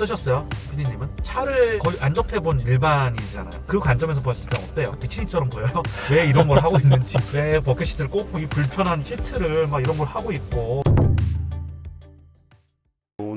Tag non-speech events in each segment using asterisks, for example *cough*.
어떠셨어요? 피디님은? 차를 거의 안 접해본 일반인이잖아요. 그 관점에서 봤을 때 어때요? 미친이처럼 보여요? *laughs* 왜 이런 걸 하고 있는지, 왜 버킷 시트를 꽂고 이 불편한 시트를 막 이런 걸 하고 있고.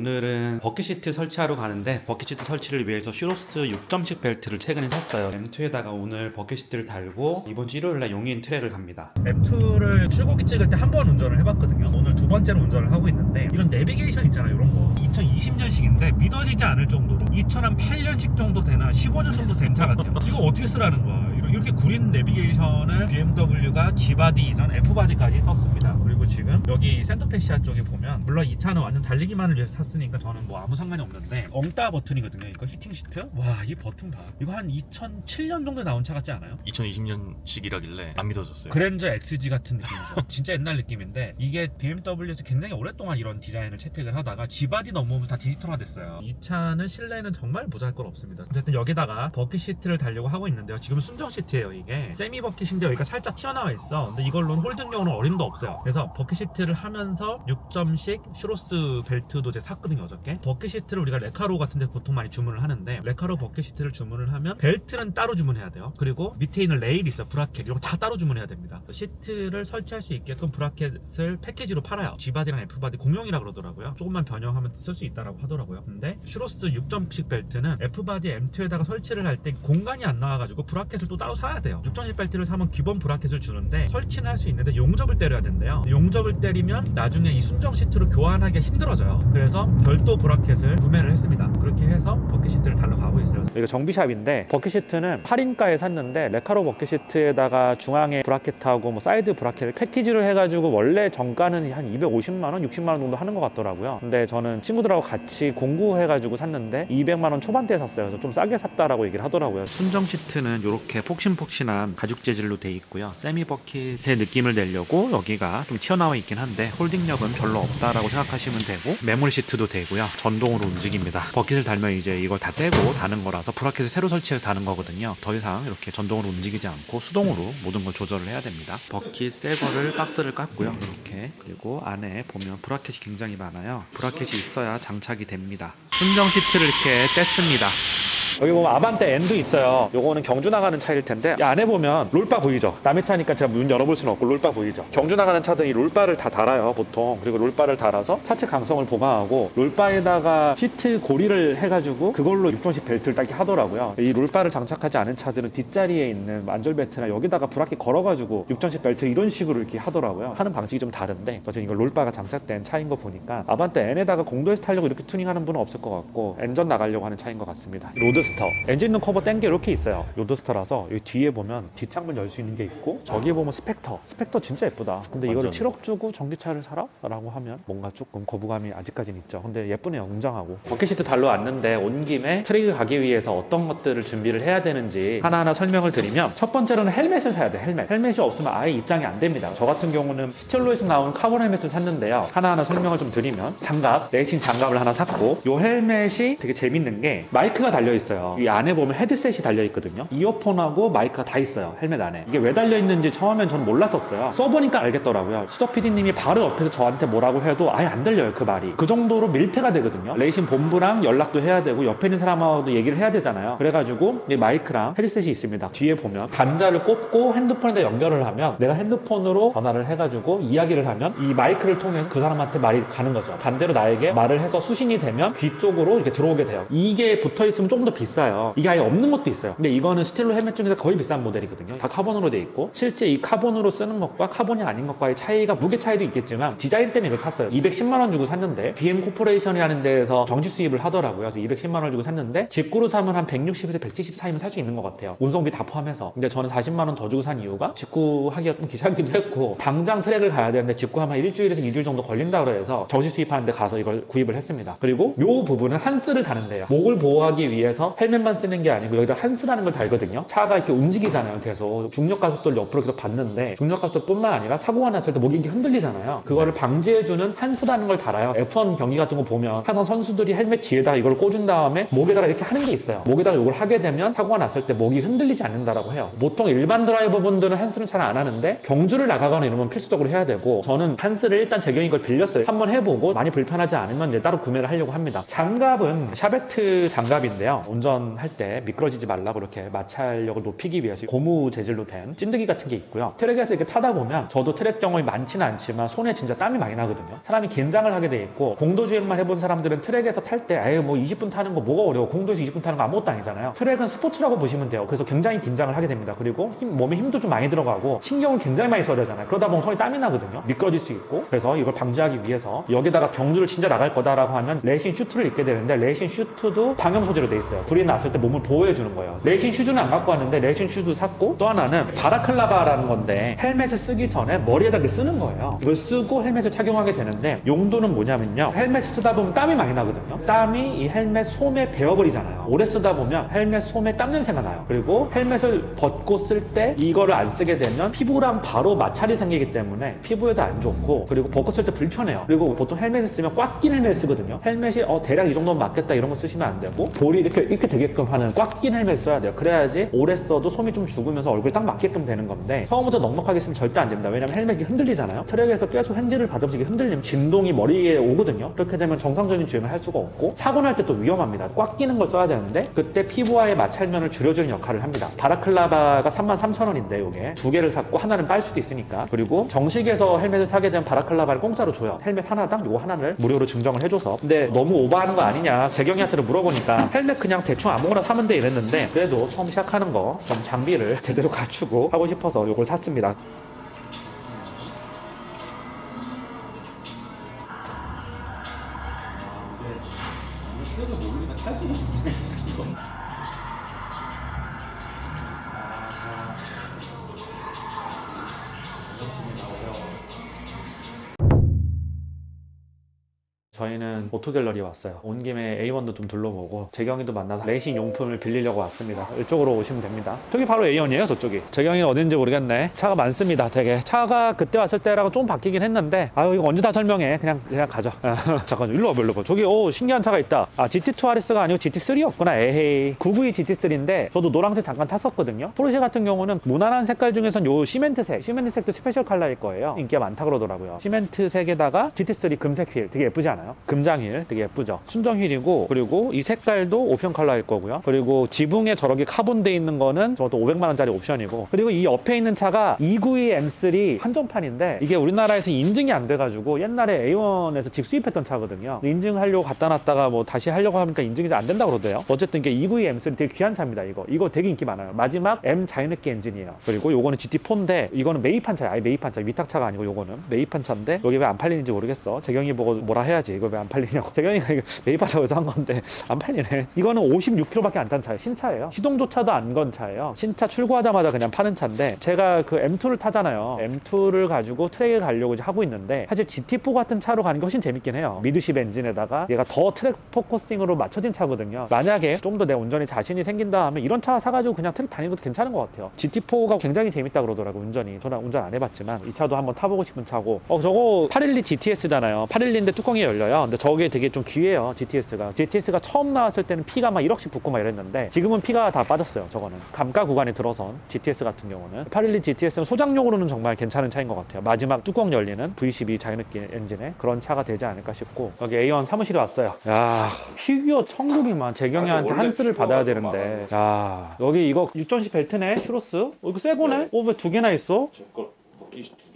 오늘은 버킷시트 설치하러 가는데 버킷시트 설치를 위해서 슈로스 6점식 벨트를 최근에 샀어요 M2에다가 오늘 버킷시트를 달고 이번 주 일요일날 용인 트랙을 갑니다 M2를 출고기 찍을 때 한 번 운전을 해봤거든요. 오늘 두 번째로 운전을 하고 있는데 이런 내비게이션 있잖아요. 이런 거. 2020년식인데 믿어지지 않을 정도로 2008년식 정도 되나 15년 정도 된 차 같아요. 이거 어떻게 쓰라는 거야? 이렇게 구린 내비게이션을 BMW가 G바디 이전 F바디까지 썼습니다. 그리고 지금 여기 센터페시아 쪽에 보면 물론 이 차는 완전 달리기만을 위해서 탔으니까 저는 뭐 아무 상관이 없는데 엉따 버튼이거든요. 이거 히팅 시트. 와 이 버튼 봐. 이거 한 2007년 정도에 나온 차 같지 않아요? 2020년식이라길래 안 믿어졌어요. 그랜저 XG 같은 느낌이죠. *laughs* 진짜 옛날 느낌인데 이게 BMW에서 굉장히 오랫동안 이런 디자인을 채택을 하다가 G바디 넘어오면서 다 디지털화 됐어요. 이 차는 실내는 정말 보잘것 없습니다. 어쨌든 여기다가 버킷 시트를 달려고 하고 있는데요. 지금 순정 시트 예요 이게. 세미 버킷인데 여기가 살짝 튀어나와 있어. 근데 이걸로는 홀딩용으로 어림도 없어요. 그래서 버킷 시트를 하면서 6점식 슈로스 벨트도 제가 샀거든요 어저께. 버킷 시트를 우리가 레카로 같은 데 보통 많이 주문을 하는데 레카로 버킷 시트를 주문을 하면 벨트는 따로 주문해야 돼요. 그리고 밑에 있는 레일이 있어요. 브라켓 이런 거 다 따로 주문해야 됩니다. 시트를 설치할 수 있게끔 브라켓을 패키지로 팔아요. G바디랑 F바디 공용이라 그러더라고요. 조금만 변형하면 쓸 수 있다라고 하더라고요. 근데 슈로스 6점식 벨트는 F바디 M2에다가 설치를 할 때 공간이 안 나와가지고 브라켓을 또 따로 사야 돼요. 6점식 벨트를 사면 기본 브라켓을 주는데 설치는 할 수 있는데 용접을 때려야 된대요. 용접을 때리면 나중에 이 순정 시트로 교환하기가 힘들어져요. 그래서 별도 브라켓을 구매를 했습니다. 그렇게 해서 버킷 시트를 달러 가고 있어요. 이거 정비샵인데 버킷 시트는 8인가에 샀는데 레카로 버킷 시트에다가 중앙에 브라켓하고 뭐 사이드 브라켓을 패키지로 해가지고 원래 정가는 한 250만 원, 60만 원 정도 하는 것 같더라고요. 근데 저는 친구들하고 같이 공구해가지고 샀는데 200만 원 초반대에 샀어요. 그래서 좀 싸게 샀다라고 얘기를 하더라고요. 순정 시트는 이렇게 폭 신폭신한 가죽 재질로 돼 있고요. 세미 버킷의 느낌을 내려고 여기가 좀 튀어나와 있긴 한데 홀딩력은 별로 없다라고 생각하시면 되고 메모리 시트도 되고요. 전동으로 움직입니다. 버킷을 달면 이제 이걸 다 떼고 다는 거라서 브라켓을 새로 설치해서 다는 거거든요. 더 이상 이렇게 전동으로 움직이지 않고 수동으로 모든 걸 조절을 해야 됩니다. 버킷 새 거를 박스를 깠고요. 이렇게 그리고 안에 보면 브라켓이 굉장히 많아요. 브라켓이 있어야 장착이 됩니다. 순정 시트를 이렇게 뗐습니다. 여기 보면 아반떼 N도 있어요. 요거는 경주 나가는 차일 텐데 이 안에 보면 롤바 보이죠? 남의 차니까 제가 문 열어볼 수는 없고 롤바 보이죠? 경주 나가는 차들이 롤바를 다 달아요 보통. 그리고 롤바를 달아서 차체 강성을 보강하고 롤바에다가 시트 고리를 해가지고 그걸로 6점식 벨트를 딱 하더라고요. 이 롤바를 장착하지 않은 차들은 뒷자리에 있는 안절 벨트나 여기다가 브라켓 걸어가지고 6점식 벨트 이런 식으로 이렇게 하더라고요. 하는 방식이 좀 다른데 어쨌든 이거 롤바가 장착된 차인 거 보니까 아반떼 N에다가 공도에서 타려고 이렇게 튜닝하는 분은 없을 것 같고 N전 나가려고 하는 차인 것 같습니다. 로드 스터 엔진룸 커버 뗀 게 이렇게 있어요. 로드스터라서 여기 뒤에 보면 뒷창문 열 수 있는 게 있고 저기에 보면 스펙터 스펙터 진짜 예쁘다. 근데 이거를 완전. 7억 주고 전기차를 사라? 라고 하면 뭔가 조금 거부감이 아직까지는 있죠. 근데 예쁘네요. 웅장하고. 버킷시트 달러 왔는데 온 김에 트랙을 가기 위해서 어떤 것들을 준비를 해야 되는지 하나하나 설명을 드리면 첫 번째로는 헬멧을 사야 돼. 헬멧. 헬멧이 없으면 아예 입장이 안 됩니다. 저 같은 경우는 스텔로에서 나온 카본 헬멧을 샀는데요. 하나하나 설명을 좀 드리면 장갑, 레이싱 장갑을 하나 샀고 이 헬멧이 되게 재밌는 게 마이크가 달려 있어요. 이 안에 보면 헤드셋이 달려 있거든요. 이어폰하고 마이크가 다 있어요. 헬멧 안에. 이게 왜 달려 있는지 처음엔 저는 몰랐었어요. 써보니까 알겠더라고요. 수석 PD님이 바로 옆에서 저한테 뭐라고 해도 아예 안 들려요. 그 말이. 그 정도로 밀폐가 되거든요. 레이싱 본부랑 연락도 해야 되고 옆에 있는 사람하고도 얘기를 해야 되잖아요. 그래가지고 이 마이크랑 헤드셋이 있습니다. 뒤에 보면 단자를 꽂고 핸드폰에다 연결을 하면 내가 핸드폰으로 전화를 해가지고 이야기를 하면 이 마이크를 통해서 그 사람한테 말이 가는 거죠. 반대로 나에게 말을 해서 수신이 되면 귀 쪽으로 이렇게 들어오게 돼요. 이게 붙어 있으면 조금 더 비싸요. 이게 아예 없는 것도 있어요. 근데 이거는 스틸로 헬멧 중에서 거의 비싼 모델이거든요. 다 카본으로 돼 있고 실제 이 카본으로 쓰는 것과 카본이 아닌 것과의 차이가 무게 차이도 있겠지만 디자인 때문에 이걸 샀어요. 210만 원 주고 샀는데 BM 코퍼레이션이라는 데에서 정지 수입을 하더라고요. 그래서 210만 원 주고 샀는데 직구로 사면 한 160에서 170 사이면 살 수 있는 것 같아요. 운송비 다 포함해서. 근데 저는 40만 원 더 주고 산 이유가 직구하기가 좀 귀찮기도 했고 당장 트랙을 가야 되는데 직구하면 일주일에서 2주일 정도 걸린다 그래서 정시 수입하는 데 가서 이걸 구입을 했습니다. 그리고 요 부분은 한스를 다는데요. 목을 보호하기 위해서 헬멧만 쓰는 게 아니고 여기다 한스라는 걸 달거든요. 차가 이렇게 움직이잖아요. 계속 중력 가속도를 옆으로 계속 받는데 중력 가속도뿐만 아니라 사고가 났을 때 목이 이렇게 흔들리잖아요. 그거를 방지해주는 한스라는 걸 달아요. F1 경기 같은 거 보면 항상 선수들이 헬멧 뒤에다가 이걸 꽂은 다음에 목에다가 이렇게 하는 게 있어요. 목에다가 이걸 하게 되면 사고가 났을 때 목이 흔들리지 않는다라고 해요. 보통 일반 드라이버분들은 한스는 잘 안 하는데 경주를 나가거나 이러면 필수적으로 해야 되고 저는 한스를 일단 제경이 걸 빌렸어요. 한번 해보고 많이 불편하지 않으면 이제 따로 구매를 하려고 합니다. 장갑은 샤베트 장갑인데요. 운전할 때 미끄러지지 말라고 이렇게 마찰력을 높이기 위해서 고무 재질로 된 찐득이 같은 게 있고요. 트랙에서 이렇게 타다 보면 저도 트랙 경험이 많지는 않지만 손에 진짜 땀이 많이 나거든요. 사람이 긴장을 하게 돼 있고 공도 주행만 해본 사람들은 트랙에서 탈 때 에이 뭐 20분 타는 거 뭐가 어려워 공도에서 20분 타는 거 아무것도 아니잖아요. 트랙은 스포츠라고 보시면 돼요. 그래서 굉장히 긴장을 하게 됩니다. 그리고 힘- 몸에 힘도 좀 많이 들어가고 신경을 굉장히 많이 써야 되잖아요. 그러다 보면 손이 땀이 나거든요. 미끄러질 수 있고 그래서 이걸 방지하기 위해서 여기다가 경주를 진짜 나갈 거다라고 하면 레이싱 슈트를 입게 되는데 레이싱 슈트도 방염 소재로 돼 있어요. 불이 났을 때 몸을 보호해 주는 거예요. 레이싱 슈즈는 안 갖고 왔는데 레이싱 슈즈 샀고 또 하나는 바라클라바라는 건데 헬멧을 쓰기 전에 머리에다 이렇게 쓰는 거예요. 이걸 쓰고 헬멧을 착용하게 되는데 용도는 뭐냐면요. 헬멧을 쓰다 보면 땀이 많이 나거든요. 땀이 이 헬멧 솜에 배어버리잖아요. 오래 쓰다 보면 헬멧 솜에 땀 냄새가 나요. 그리고 헬멧을 벗고 쓸 때 이거를 안 쓰게 되면 피부랑 바로 마찰이 생기기 때문에 피부에도 안 좋고 그리고 벗고 쓸 때 불편해요. 그리고 보통 헬멧을 쓰면 꽉낀 헬멧 쓰거든요. 헬멧이 어 대략 이 정도면 맞겠다 이런 거 쓰시면 안 되고 볼이 이렇게 이렇게 되게끔 하는 꽉 낀 헬멧 써야 돼요. 그래야지 오래 써도 솜이 좀 죽으면서 얼굴에 딱 맞게끔 되는 건데 처음부터 넉넉하게 쓰면 절대 안 됩니다. 왜냐면 헬멧이 흔들리잖아요. 트랙에서 계속 핸들을 받으면서 이게 흔들리면 진동이 머리에 오거든요. 그렇게 되면 정상적인 주행을 할 수가 없고 사고 날 때 또 위험합니다. 꽉 끼는 걸 써야 되는데 그때 피부와의 마찰면을 줄여주는 역할을 합니다. 바라클라바가 33,000원인데 이게 두 개를 샀고 하나는 빨 수도 있으니까 그리고 정식에서 헬멧을 사게 되면 바라클라바를 공짜로 줘요. 헬멧 하나당 요거 하나를 무료로 증정을 해줘서 근데 너무 오버하는 거 아니냐 재경이한테도 물어보니까 헬멧 그냥 대충 아무거나 사면 돼 이랬는데 그래도 처음 시작하는 거 좀 장비를 *laughs* 제대로 갖추고 하고 싶어서 요걸 샀습니다. 저희는 오토갤러리에 왔어요. 온 김에 A1도 좀 둘러보고 재경이도 만나서 레이싱 용품을 빌리려고 왔습니다. 이쪽으로 오시면 됩니다. 저기 바로 A1이에요, 저쪽이. 재경이는 어딘지 모르겠네. 차가 많습니다, 되게. 차가 그때 왔을 때랑 좀 바뀌긴 했는데, 아유, 이거 언제 다 설명해. 그냥, 그냥 가죠. *laughs* 잠깐, 일로 와봐, 일로 와. 저기, 오, 신기한 차가 있다. 아, GT2 RS가 아니고 GT3였구나. 에헤이. 992 GT3인데, 저도 노란색 잠깐 탔었거든요. 포르쉐 같은 경우는 무난한 색깔 중에선 요 시멘트색, 시멘트색도 스페셜 컬러일 거예요. 인기가 많다 그러더라고요. 시멘트색에다가 GT3 금색 휠, 되게 예쁘지 않아요? 금장 휠, 되게 예쁘죠? 순정 휠이고, 그리고 이 색깔도 옵션 컬러일 거고요. 그리고 지붕에 저렇게 카본돼 있는 거는 저것도 500만 원짜리 옵션이고, 그리고 이 옆에 있는 차가 292 M3 한정판인데, 이게 우리나라에서 인증이 안 돼가지고 옛날에 A1에서 직 수입했던 차거든요. 인증하려고 갖다 놨다가 뭐 다시 하려고 하니까 인증이 잘 안 된다 그러대요. 어쨌든 이게 292 M3 되게 귀한 차입니다. 이거 이거 되게 인기 많아요. 마지막 M 자이네키 엔진이에요. 그리고 요거는 GT4인데 이거는 매입한 차야. 아예 매입한 차. 위탁차가 아니고 요거는 매입한 차인데 여기 왜 안 팔리는지 모르겠어. 재경이 보고 뭐라 해야지. 이거 왜 안 팔리냐고. *laughs* 재경이가 이거 매입하자고 해서 한 건데 안 팔리네. 이거는 56km밖에 안 탄 차예요. 신차예요. 시동조차도 안 건 차예요. 신차 출고하자마자 그냥 파는 차인데 제가 그 M2를 타잖아요. M2를 가지고 트랙에 가려고 하고 있는데 사실 GT4 같은 차로 가는 게 훨씬 재밌긴 해요. 미드십 엔진에다가 얘가 더 트랙 포커싱으로 맞춰진 차거든요. 만약에 좀 더 내 운전에 자신이 생긴다 하면 이런 차 사가지고 그냥 트랙 다니는 것도 괜찮은 것 같아요. GT4가 굉장히 재밌다 그러더라고 운전이. 저는 운전 안 해봤지만 이 차도 한번 타보고 싶은 차고. 어 저거 812 GTS잖아요. 812인데 뚜껑이 열려 요. 근데 저게 되게 좀 귀해요. GTS가. GTS가 처음 나왔을 때는 피가 막 1억씩 붙고 막 이랬는데 지금은 피가 다 빠졌어요. 저거는 감가 구간에 들어선 GTS 같은 경우는 812 GTS는 소장용으로는 정말 괜찮은 차인 것 같아요. 마지막 뚜껑 열리는 V12 자유느끼 엔진의 그런 차가 되지 않을까 싶고 여기 A1 사무실에 왔어요. 야 피규어 천국이만 재경이한테 한스를 받아야 되는데 야 여기 이거 6전시 벨트네 슈로스 어, 이거 새 거네? 어왜 두 개나 있어? 제거 버킷이 두.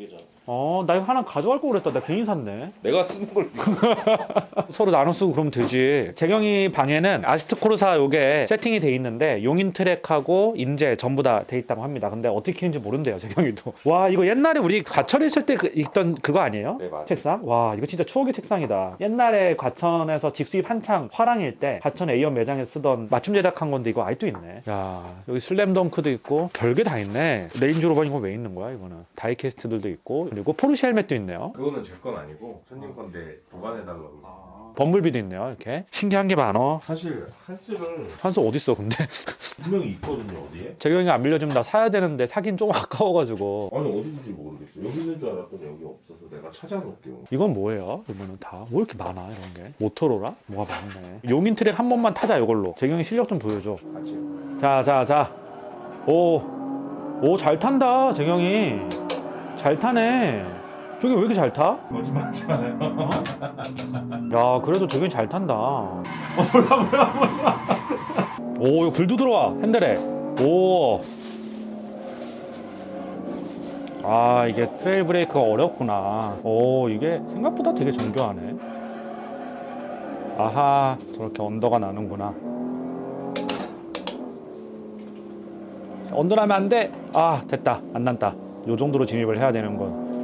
어 나 이거 하나 가져갈 걸 그랬다 나 괜히 샀네 내가 쓰는 걸 *laughs* 서로 나눠 쓰고 그러면 되지. 재경이 방에는 아스트 코르사 요게 세팅이 돼 있는데 용인 트랙하고 인제 전부 다 돼 있다고 합니다. 근데 어떻게 키는지 모른대요, 재경이도. 와, 이거 옛날에 우리 과천 있을 때 그, 있던 그거 아니에요? 네, 맞아요. 책상? 와, 이거 진짜 추억의 책상이다. 옛날에 과천에서 직수입 한창 화랑일 때 과천 A원 매장에 쓰던 맞춤 제작한 건데 이거 아직도 있네. 야, 여기 슬램덩크도 있고 별게 다 있네. 레인지 로버 이거 왜 있는 거야, 이거는? 다이캐스트들도 있고 그리고 포르쉐 헬멧도 있네요. 그거는 제 건 아니고 손님 건데 보관해달라고. 아, 범블비도 있네요. 이렇게 신기한 게 많어. 사실 한스를 한수 어디 있어 근데? *laughs* 분명히 있거든요 어디에. 재경이가 안 빌려주면 나 사야 되는데 사긴 좀 아까워가지고. 아니 어디 있는지 모르겠어. 여기 있는 줄 알았더니 여기 없어서 내가 찾아놓을게요. 이건 뭐예요? 이거는 다뭐 이렇게 많아 이런 게? 모토로라? 뭐가 많네. 용인 트랙 한 번만 타자 이걸로. 재경이 실력 좀 보여줘. 같이. 자, 자, 자. 오, 오, 잘 탄다, 재경이. 잘 타네. 저기 왜 이렇게 잘 타? 거짓말 하지 마요. 야, 그래도 재경이 잘 탄다. 어, 뭐야, 뭐야, 뭐야. 오, 이거 불도 들어와, 핸들에. 오. 아, 이게 트레일 브레이크가 어렵구나. 오, 이게 생각보다 되게 정교하네. 아하, 저렇게 언더가 나는구나. 언더나면 안 돼. 아 됐다 안 난다. 요 정도로 진입을 해야 되는 건.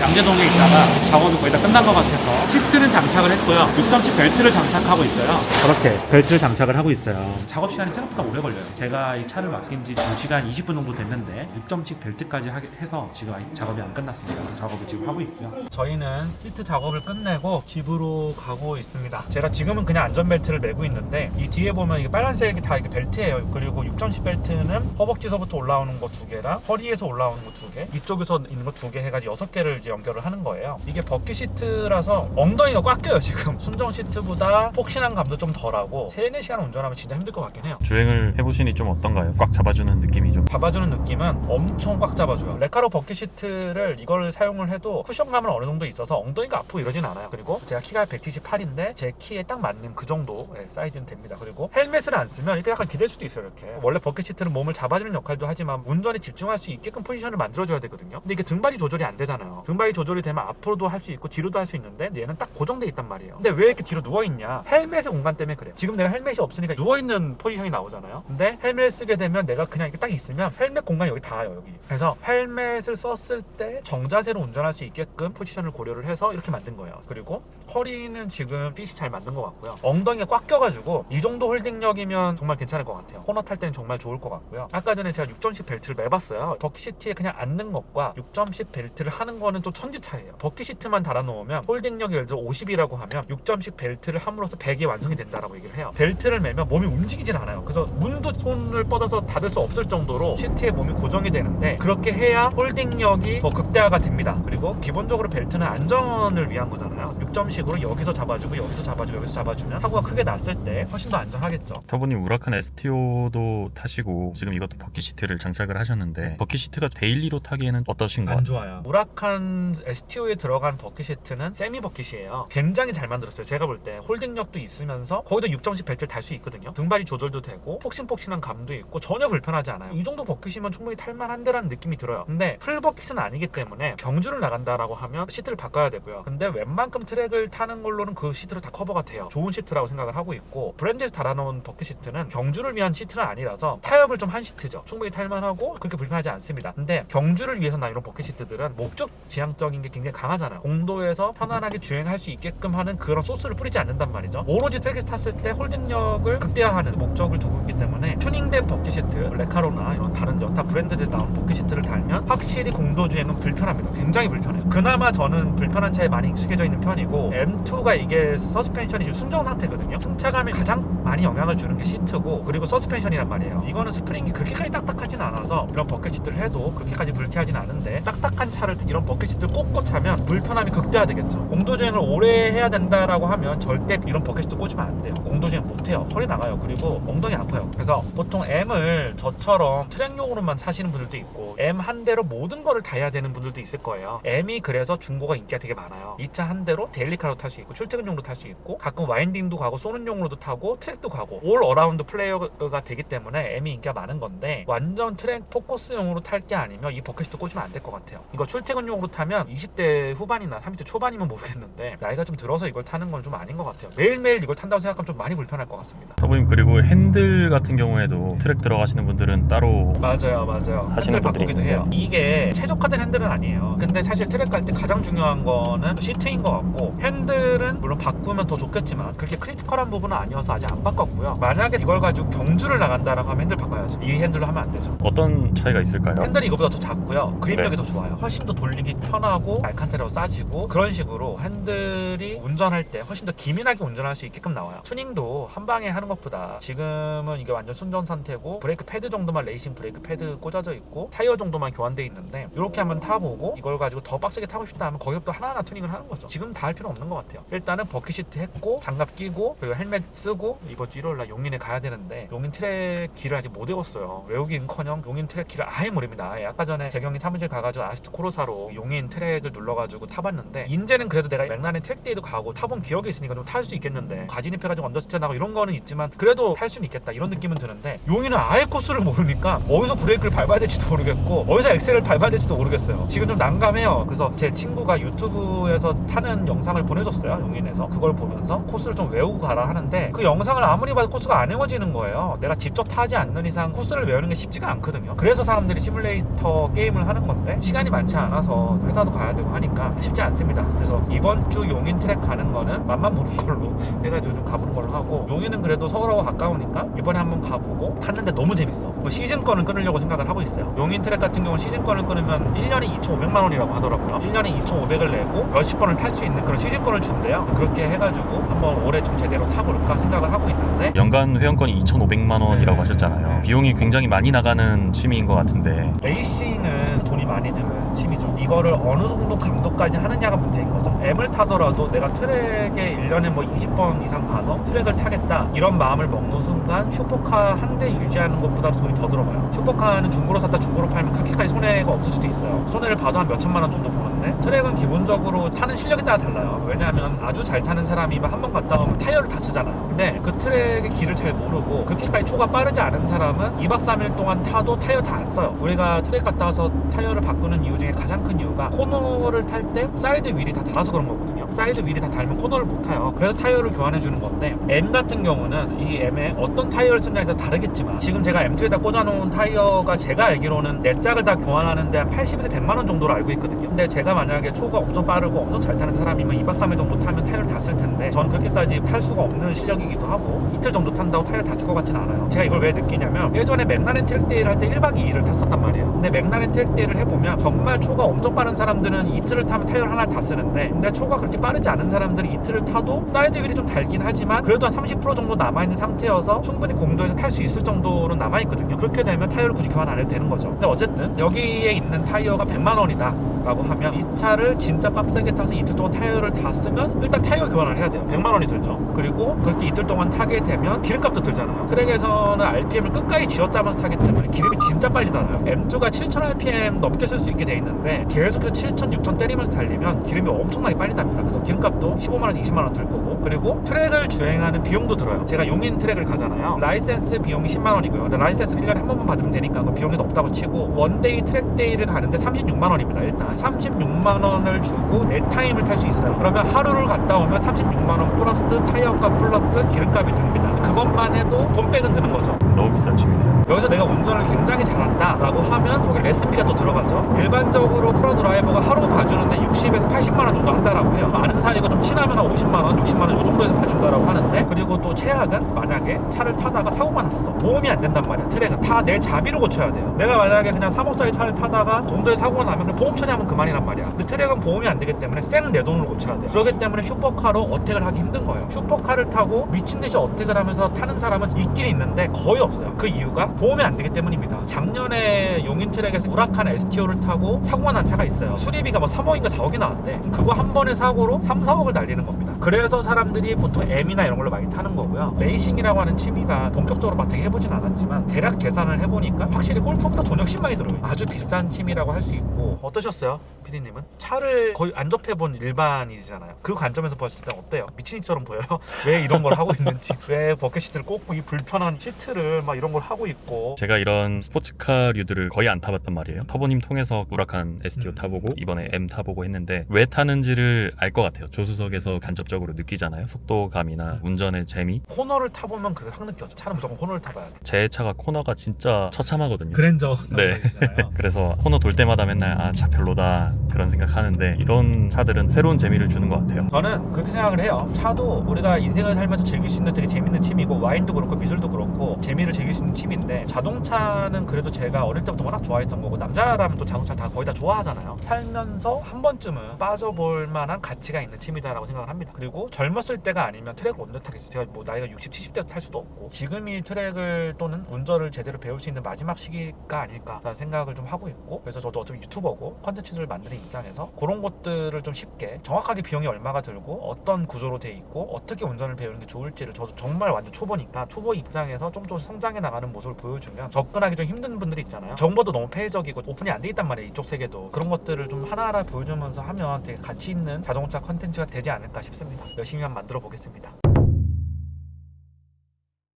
양재동에 있다가 작업이 거의 다 끝난 것 같아서 시트는 장착을 했고요. 6.7 벨트를 장착하고 있어요. 저렇게 벨트를 장착을 하고 있어요. 작업 시간이 생각보다 오래 걸려요. 제가 이 차를 맡긴 지 2시간 20분 정도 됐는데 6.7 벨트까지 해서 지금 아직 작업이 안 끝났습니다. 작업을 지금 하고 있고요. 저희는 시트 작업을 끝내고 집으로 가고 있습니다. 제가 지금은 그냥 안전벨트를 매고 있는데 이 뒤에 보면 이게 빨간색이 다 이게 벨트예요. 그리고 6.10 벨트는 허벅지서부터 올라오는 거 두 개랑 허리에서 올라오는 거 두 개, 이쪽에서 있는 거 두 개 해가지고 여섯 개를 이제 연결을 하는 거예요. 이게 버킷 시트라서 엉덩이가 꽉 껴요 지금. *laughs* 순정 시트보다 폭신한 감도 좀 덜하고 3, 4시간 운전하면 진짜 힘들 것 같긴 해요. 주행을 해보시니 좀 어떤가요? 꽉 잡아주는 느낌이 좀 잡아주는 느낌은 엄청 꽉 잡아줘요. 레카로 버킷 시트를 이걸 사용을 해도 쿠션감은 어느 정도 있어서 엉덩이가 아프고 이러진 않아요. 그리고 제가 키가 178인데 제 키에 딱 맞는 그 정도 의 사이즈는 됩니다. 그리고 헬멧을 안 쓰면 이렇게 약간 기댈 수도 있어요. 이렇게 원래 버킷 시트는 몸을 잡아주는 역할도 하지만 운전에 집중할 수 있게끔 포지션을 만들어줘야 되거든요. 근데 이게 등발이 조절이 안 되잖아요. 등발이 조절이 되면 앞으로도 할 수 있고 뒤로도 할 수 있는데 얘는 딱 고정돼 있단 말이에요. 근데 왜 이렇게 뒤로 누워 있냐? 헬멧의 공간 때문에 그래요. 지금 내가 헬멧이 없으니까 누워 있는 포지션이 나오잖아요. 근데 헬멧 쓰게 되면 내가 그냥 이렇게 딱 있으면 헬멧 공간이 여기 닿아요 여기. 그래서 헬멧을 썼을 때 정자세로 운전할 수 있게끔 포지션을 고려를 해서 이렇게 만든 거예요. 그리고 허리는 지금 핏이 잘 만든 것 같고요. 엉덩이가 꽉 껴가지고 이 정도 홀딩력이면 정말 괜찮을 것 같아요. 코너 탈 때는 정말 좋을 것 같고요. 아까 전에 제가 6.10 벨트를 매봤어요. 버킷시트에 그냥 앉는 것과 6.10 벨트를 하는 거는 좀 천지 차이예요. 버킷시트만 달아놓으면 홀딩력이 예를 들어 50이라고 하면 6.10 벨트를 함으로써 100이 완성이 된다라고 얘기를 해요. 벨트를 매면 몸이 움직이질 않아요. 그래서 문도 손을 뻗어서 닫을 수 없을 정도로 시트에 몸이 고정이 되는데 그렇게 해야 홀딩력이 더 극대화가 됩니다. 그리고 기본적으로 벨트는 안전을 위한 거잖아요. 6.10 으로 여기서 잡아주고 여기서 잡아주고 여기서 잡아주면 사고가 크게 났을 때 훨씬 더 안전하겠죠. 타보님 우라칸 STO도 타시고 지금 이것도 버킷 시트를 장착을 하셨는데 버킷 시트가 데일리로 타기에는 어떠신 것 안? 좋아요. 우라칸 STO에 들어간 버킷 시트는 세미 버킷이에요. 굉장히 잘 만들었어요. 제가 볼 때 홀딩력도 있으면서 거기도 6.10 벨트를 달 수 있거든요. 등발이 조절도 되고 폭신폭신한 감도 있고 전혀 불편하지 않아요. 이 정도 버킷이면 충분히 탈만한데라는 느낌이 들어요. 근데 풀 버킷은 아니기 때문에 경주를 나간다라고 하면 시트를 바꿔야 되고요. 근데 웬만큼 트랙을 타는 걸로는 그 시트로 다 커버가 돼요. 좋은 시트라고 생각을 하고 있고 브랜드에서 달아놓은 버킷 시트는 경주를 위한 시트는 아니라서 타협을 좀 한 시트죠. 충분히 탈만하고 그렇게 불편하지 않습니다. 근데 경주를 위해서 나 이런 버킷 시트들은 목적 지향적인 게 굉장히 강하잖아요. 공도에서 편안하게 주행할 수 있게끔 하는 그런 소스를 뿌리지 않는단 말이죠. 오로지 트랙에서 탔을 때 홀딩력을 극대화하는 목적을 두고 있기 때문에 튜닝된 버킷 시트, 레카로나 이런 다른 여타 브랜드에서 나온 버킷 시트를 달면 확실히 공도 주행은 불편합니다. 굉장히 불편해요. 그나마 저는 불편한 차에 많이 익숙해져 있는 편이고 M2가 이게 서스펜션이 지금 순정 상태거든요. 승차감에 가장 많이 영향을 주는 게 시트고 그리고 서스펜션이란 말이에요. 이거는 스프링이 그렇게까지 딱딱하진 않아서 이런 버킷 시트를 해도 그렇게까지 불쾌하진 않은데 딱딱한 차를 이런 버킷 시트를 꽂고 차면 불편함이 극대화되겠죠. 공도 주행을 오래 해야 된다라고 하면 절대 이런 버킷 시트 꽂으면 안 돼요. 공도 주행 못 해요. 허리 나가요. 그리고 엉덩이 아파요. 그래서 보통 M을 저처럼 트랙용으로만 사시는 분들도 있고 M 한 대로 모든 거를 다 해야 되는 분들도 있을 거예요. M이 그래서 중고가 인기가 되게 많아요. 이 차 한 대로 데일리 카로 탈 수 있고 출퇴근용으로 탈 수 있고 가끔 와인딩도 가고 쏘는 용으로도 타고 트랙도 가고 올 어라운드 플레이어가 되기 때문에 M이 인기가 많은 건데 완전 트랙 포커스용으로 탈 게 아니면 이 버킷시트 꽂으면 안 될 것 같아요. 이거 출퇴근용으로 타면 20대 후반 후반이나 30대 초반이면 모르겠는데 나이가 좀 들어서 이걸 타는 건 좀 아닌 것 같아요. 매일매일 이걸 탄다고 생각하면 좀 많이 불편할 것 같습니다. 터보님 그리고 핸들 같은 경우에도 트랙 들어가시는 분들은 따로 맞아요, 맞아요. 하시는 핸들 분들이 바꾸기도 해요. 이게 최적화된 핸들은 아니에요. 근데 사실 트랙 갈 때 가장 중요한 거는 시트인 것 같고 핸 들은 물론 바꾸면 더 좋겠지만 그렇게 크리티컬한 부분은 아니어서 아직 안 바꿨고요. 만약에 이걸 가지고 경주를 나간다라고 하면 핸들 바꿔야죠. 이 핸들로 하면 안 되죠. 어떤 차이가 있을까요? 핸들이 이거보다 더 작고요. 그립력이 네. 더 좋아요. 훨씬 더 돌리기 편하고 알칸테라로 싸지고 그런 식으로 핸들이 운전할 때 훨씬 더 기민하게 운전할 수 있게끔 나와요. 튜닝도 한 방에 하는 것보다 지금은 이게 완전 순정 상태고 브레이크 패드 정도만 레이싱 브레이크 패드 꽂아져 있고 타이어 정도만 교환돼 있는데 이렇게 한번 타보고 이걸 가지고 더 빡세게 타고 싶다 하면 거기서부터 하나하나 튜닝을 하는 거죠. 지금 다 할 필요 없는 것 같아요. 일단은 버킷시트 했고 장갑 끼고 그리고 헬멧 쓰고 이번 주 일요일 날 용인에 가야 되는데 용인 트랙 길을 아직 못 외웠어요. 외우긴커녕 용인 트랙 길을 아예 모릅니다. 아예 아까 전에 재경이 사무실 가가지고 아스트 코로사로 용인 트랙을 눌러가지고 타봤는데 인제는 그래도 내가 맥라렌 트랙데이도 가고 타본 기억이 있으니까 좀 탈 수 있겠는데 가진입해가지고 언더스탠 하고 이런 거는 있지만 그래도 탈 수는 있겠다 이런 느낌은 드는데 용인은 아예 코스를 모르니까 어디서 브레이크를 밟아야 될지도 모르겠고 어디서 엑셀을 밟아야 될지도 모르겠어요. 지금 좀 난감해요. 그래서 제 친구가 유튜브에서 타는 영상을 보내줬어요. 용인에서 그걸 보면서 코스를 좀 외우고 가라 하는데 그 영상을 아무리 봐도 코스가 안 외워지는 거예요. 내가 직접 타지 않는 이상 코스를 외우는 게 쉽지가 않거든요. 그래서 사람들이 시뮬레이터 게임을 하는 건데 시간이 많지 않아서 회사도 가야 되고 하니까 쉽지 않습니다. 그래서 이번 주 용인 트랙 가는 거는 맘만 보는 걸로 해가지고 좀 가보는 걸로 하고 용인은 그래도 서울하고 가까우니까 이번에 한번 가보고 탔는데 너무 재밌어. 뭐 시즌권을 끊으려고 생각을 하고 있어요. 용인 트랙 같은 경우는 시즌권을 끊으면 1년에 2,500만 원이라고 하더라고요. 1년에 2,500을 내고 몇십 번을 탈 수 있는 그런 시즌 권을 준대요. 그렇게 해가지고 한번 올해 좀 제대로 타볼까 생각을 하고 있는데 연간 회원권이 2,500만 원이라고 네. 하셨잖아요. 비용이 굉장히 많이 나가는 취미인 것 같은데 레이싱은 돈이 많이 드는 취미죠. 이거를 어느 정도 감도까지 하느냐가 문제인 거죠. M을 타더라도 내가 트랙에 1년에 뭐 20번 이상 가서 트랙을 타겠다 이런 마음을 먹는 순간 슈퍼카 한 대 유지하는 것보다 돈이 더 들어가요. 슈퍼카는 중고로 샀다 중고로 팔면 그렇게까지 손해가 없을 수도 있어요. 손해를 봐도 한 몇천만 원 정도 보는 데 트랙은 기본적으로 타는 실력에 따라 달라요. 왜냐하면 아주 잘 타는 사람이 한 번 갔다 오면 타이어를 다 쓰잖아요. 근데 그 트랙의 길을 잘 모르고 그렇게까지 초가 빠르지 않은 사람은 2박 3일 동안 타도 타이어 다 안 써요. 우리가 트랙 갔다 와서 타이어를 바꾸는 이유 중에 가장 큰 이유가 코너를 탈 때 사이드 휠이 다 닳아서 그런 거거든요. 사이드 휠이 다 닳으면 코너를 못 타요. 그래서 타이어를 교환해 주는 건데 M 같은 경우는 이 M에 어떤 타이어를 쓰냐에 따라 다르겠지만 지금 제가 M2에다 꽂아놓은 타이어가 제가 알기로는 네 짝을 다 교환하는데 한 80에서 100만 원 정도로 알고 있거든요. 근데 제가 만약에 초가 엄청 빠르고 엄청 잘 타는 사람이면 2박 3일 정도 타면 타이어를 다 쓸 텐데 전 그렇게까지 탈 수가 없는 실력이기도 하고 이틀 정도 탄다고 타이어를 다쓸 것 같지는 않아요. 제가 이걸 왜 느끼냐면 예전에 맥라렌 트랙데이를 할 때 1박 2일을 탔었단 말이에요. 근데 맥라렌 트랙데이를 해보면 정말 초가 엄청 빠른 사람들은 이틀을 타면 타이어를 하나 다 쓰는데 근데 초가 그렇게 빠르지 않은 사람들이 이틀을 타도 사이드 휠이 좀 달긴 하지만 그래도 한 30% 정도 남아있는 상태여서 충분히 공도에서 탈 수 있을 정도는 남아있거든요. 그렇게 되면 타이어를 굳이 교환 안 해도 되는 거죠. 근데 어쨌든 여기에 있는 타이어가 100만 원이다. 라고 하면 이 차를 진짜 빡세게 타서 이틀 동안 타이어를 다 쓰면 일단 타이어 교환을 해야 돼요. 100만 원이 들죠. 그리고 그렇게 이틀 동안 타게 되면 기름값도 들잖아요. 트랙에서는 RPM을 끝까지 쥐어짜면서 타기 때문에 기름이 진짜 빨리 달아요. M2가 7000 RPM 넘게 쓸 수 있게 돼 있는데 계속해서 7000, 6000 때리면서 달리면 기름이 엄청나게 빨리 답니다. 그래서 기름값도 15만 원에서 20만 원 들 거고 그리고 트랙을 주행하는 비용도 들어요. 제가 용인 트랙을 가잖아요. 라이센스 비용이 10만 원이고요. 근데 라이센스를 1년에 한 번만 받으면 되니까 그 비용이 높다고 치고 원데이 트랙데이를 가는데 36만 원입니다. 일단 36만 원을 주고 네 타임을 탈 수 있어요. 그러면 하루를 갔다 오면 36만 원 플러스 타이어값 플러스 기름값이 듭니다. 그것만 해도 돈백은 드는 거죠. 너무 비싼 취미네요. 여기서 내가 운전을 굉장히 잘한다 라고 하면 거기 레슨비가 또 들어가죠 일반적으로 프로 드라이버가 하루 봐주는데 60에서 80만 원 정도 한다라고 해요 아는 사이가 좀 친하면 한 50만 원, 60만 원 이 정도에서 봐준다라고 하는데 그리고 또 최악은 만약에 차를 타다가 사고가 났어. 보험이 안 된단 말이야 트랙은. 다 내 자비로 고쳐야 돼요. 내가 만약에 그냥 3억짜리 차를 타다가 공도에 사고가 나면 보험 처리하면 그만이란 말이야. 근데 트랙은 보험이 안 되기 때문에 생내 돈으로 고쳐야 돼 그렇기 때문에 슈퍼카로 어택을 하기 힘든 거예요. 슈퍼카를 타고 미친 듯이 어택을 하면서 타는 사람은 있긴 있는데 거의 없어요. 그 이유가 보험이 안 되기 때문입니다. 작년에 용인 트랙에서 우라칸 STO를 타고 사고가 난 차가 있어요. 수리비가 뭐 3억인가 4억이 나왔대. 그거 한 번의 사고 로 3, 4억을 날리는 겁니다 그래서 사람들이 보통 M이나 이런 걸로 많이 타는 거고요 레이싱이라고 하는 취미가 본격적으로 막 되게 해보진 않았지만 대략 계산을 해보니까 확실히 골프보다 돈 훨씬 많이 들어요 아주 비싼 취미라고 할 수 있고 어떠셨어요? 피디님은 차를 거의 안 접해본 일반이잖아요. 그 관점에서 봤을 때 어때요? 미친이처럼 보여요? *laughs* 왜 이런 걸 하고 있는지, 왜 버켓 시트를 꽂고 이 불편한 시트를 막 이런 걸 하고 있고. 제가 이런 스포츠카류들을 거의 안 타봤단 말이에요. 터보님 통해서 우락한 STO 음. 타보고 이번에 M 타보고 했는데 왜 타는지를 알것 같아요. 조수석에서 간접적으로 느끼잖아요. 속도감이나 운전의 재미. 코너를 타보면 그게 확 느껴져. 차는 무조건 코너를 타봐야 돼. 제 차가 코너가 진짜 처참하거든요. 그랜저 네. *laughs* 그래서 코너 돌 때마다 맨날 아 차 별로다 그런 생각하는데 이런 차들은 새로운 재미를 주는 것 같아요. 저는 그렇게 생각을 해요. 차도 우리가 인생을 살면서 즐길 수 있는 되게 재밌는 취미고 와인도 그렇고 미술도 그렇고 재미를 즐길 수 있는 취미인데 자동차는 그래도 제가 어릴 때부터 워낙 좋아했던 거고 남자라면 또 자동차 다 거의 다 좋아하잖아요. 살면서 한 번쯤은 빠져볼 만한 가치 가 있는 취미다라고 생각을 합니다. 그리고 젊었을 때가 아니면 트랙을 언제 타겠어요? 제가 뭐 나이가 60, 70대 탈 수도 없고 지금이 트랙을 또는 운전을 제대로 배울 수 있는 마지막 시기가 아닐까라는 생각을 좀 하고 있고 그래서 저도 어차피 유튜버고 컨텐츠를 만드는 입장에서 그런 것들을 좀 쉽게 정확하게 비용이 얼마가 들고 어떤 구조로 돼 있고 어떻게 운전을 배우는 게 좋을지를 저도 정말 완전 초보니까 초보 입장에서 좀 더 성장해 나가는 모습을 보여주면 접근하기 좀 힘든 분들이 있잖아요 정보도 너무 폐쇄적이고 오픈이 안 돼 있단 말이에요 이쪽 세계도 그런 것들을 좀 하나하나 보여주면서 하면 되게 가치 있는 자동차 컨텐츠가 되지 않을까 싶습니다. 열심히 한번 만들어 보겠습니다